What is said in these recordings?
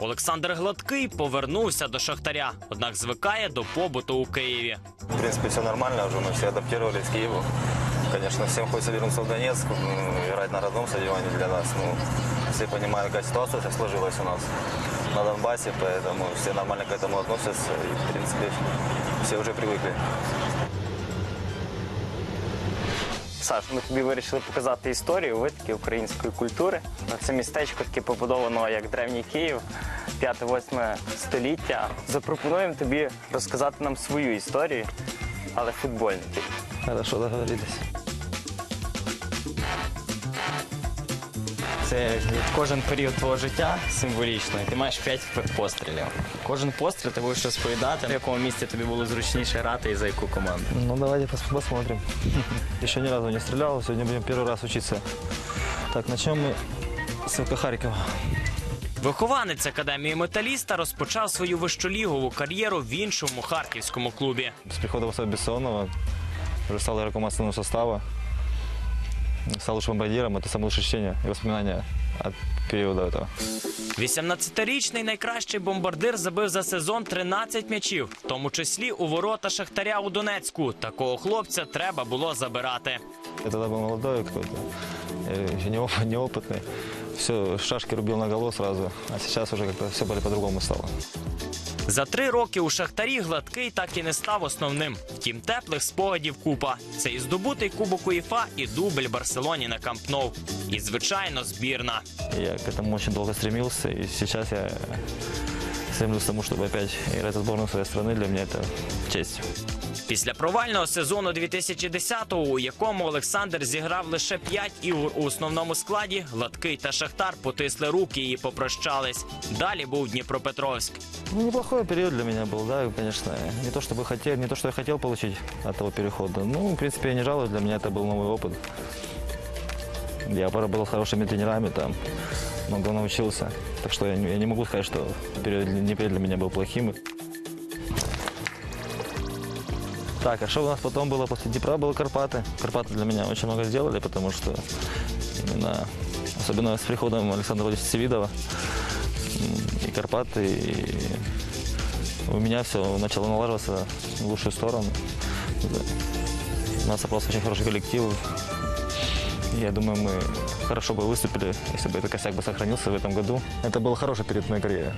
Олександр Гладкий повернувся до Шахтаря, однак звикає до побуту у Києві. В принципе, все нормально уже, мы все адаптировались к Киеву. Конечно, всем хочется вернуться в Донецк, м, играть на родном стадионе для нас. Ну, все понимают, какая ситуация сейчас сложилась у нас на Донбассе, поэтому все нормально к этому относятся. И, в принципе, все уже привыкли. Саш, ми тобі вирішили показати історію витоки української культури. Це містечко таке побудовано як древній Київ, 5-8 століття. Запропонуємо тобі розказати нам свою історію, але футбольну. Хорошо, договорились. Це кожен період твого життя символічно, і ти маєш 5 пострілів. Кожен постріл ти будеш розповідати, в якому місці тобі було зручніше грати і за яку команду. Ну, давайте пос- посмотрим. Еще ни разу не стрелял, сегодня будем первый раз учиться. Так, начнем мы с ФК Харькова. Вихованець академії металіста розпочав свою вищолігову кар'єру в іншому харківському клубі. С прихода Василия Бессонова уже стал игроком основного состава Стал лучшим бомбардиром. Это самое лучшее ощущение и воспоминания от периода этого. 18-річний найкращий бомбардир забив за сезон 13 м'ячів, в тому числі у ворота Шахтаря у Донецьку. Такого хлопця треба було забирати. Я тогда был молодой какой-то, э, еще неоп- неопытный. Все, шашки рубил на голову сразу. А сейчас уже как-то все по-другому стало. За три роки у Шахтарі гладкий так і не став основним. Втім, теплих спогадів купа. Це і здобутий кубок УЄФА, і дубль Барселоні на Камп Ноу. І, звичайно, збірна. Я к этому очень долго стремился, и сейчас я стремлюсь к тому, чтобы опять играть за сборную своей страны. Для меня это честь. Після провального сезону 2010-го, у якому Олександр зіграв лише 5 ігор у основному складі, Гладкий та Шахтар потисли руки і попрощались. Далі був Дніпропетровськ. Ну, неплохой период для меня был, да, конечно. Не то, чтобы хотел, не то, что я хотел получить от того перехода. Ну, в принципе, я не жалуюсь, для меня это был новый опыт. Я поработал с хорошими тренерами, там, много научился. Так что я не, я не могу сказать, что период Днепре для меня был плохим. Так, а что у нас потом было после Днепра? Было Карпаты. Карпаты для меня очень много сделали, потому что именно, особенно с приходом Александра Владимировича Севидова, и Карпаты, и у меня все начало налаживаться в лучшую сторону. У нас просто очень хороший коллектив. Я думаю, мы хорошо бы выступили, если бы этот косяк бы сохранился в этом году. Это был хороший период моей карьере.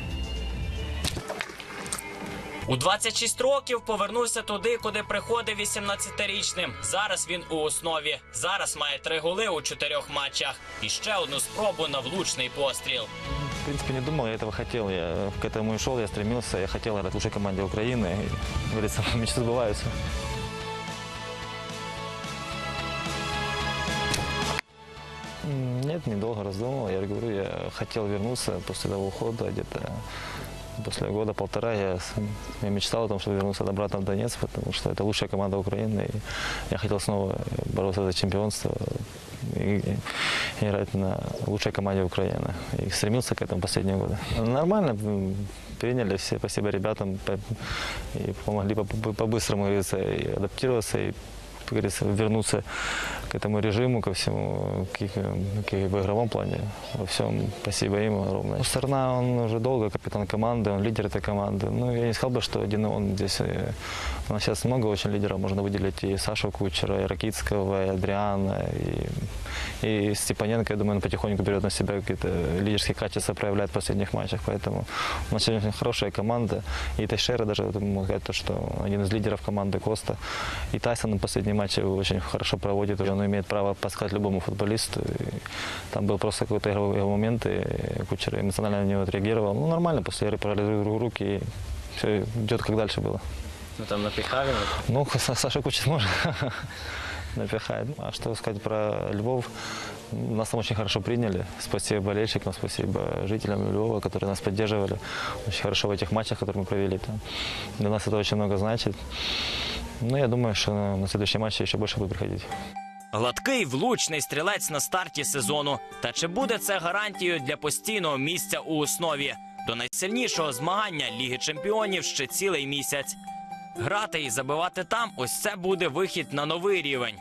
У 26 років повернувся туди, куди приходив 18-річним. Зараз він у основі. Зараз має три голи у чотирьох матчах. І ще одну спробу на влучний постріл. В принципе, не думал, я этого хотел. Я к этому и шел, я стремился, я хотел играть в лучшей команде Украины. И, как говорится, мечты сбываются. М, Нет, недолго раздумывал. Я говорю, я хотел вернуться после того ухода, где-то после года полтора я, с- я мечтал о том, чтобы вернуться обратно в Донецк, потому что это лучшая команда Украины. И я хотел снова бороться за чемпионство и, и играть на лучшей команде Украины. И стремился к этому последние годы. Нормально м, приняли все, спасибо ребятам, по- и помогли по- по- по-быстрому как говорится, и адаптироваться, и как говорится, вернуться к этому режиму, ко всему, к, к- в игровом плане. Во всем спасибо им огромное. Ну, Сторона, он уже долго капитан команды, он лидер этой команды. Ну, я не сказал бы, что один он здесь. э, У нас сейчас много очень лидеров, можно выделить и Сашу Кучера, и Ракитского, и Адриана, и, и Степаненко, я думаю, он потихоньку берет на себя какие-то лидерские качества, проявляет в последних матчах. Поэтому у нас сегодня хорошая команда. И Тайшера даже, могу сказать, то, что один из лидеров команды Коста. И Тайсон на последние матчи очень хорошо проводит. Он имеет право подсказать любому футболисту. И там был просто какой-то игровой момент, и Кучер эмоционально на него отреагировал. Ну, нормально, после игры пожали друг другу руки, и все идет как дальше было. Ну там напіхав він. Ну, Са- Саша Кучер может напихает. А что сказать про Львов? Нас там очень хорошо приняли. Спасибо болельщикам, спасибо жителям Львова, которые нас поддерживали. Очень хорошо в этих матчах, которые мы провели там. Для нас это очень много значит. Ну, я думаю, что на, на следующие матчи еще больше будет приходить. Гладкий влучний стрілець на старті сезону. Та чи буде це гарантією для постійного місця у основі? До найсильнішого змагання Ліги Чемпіонів ще цілий місяць. Грати і забивати там ось це буде вихід на новий рівень.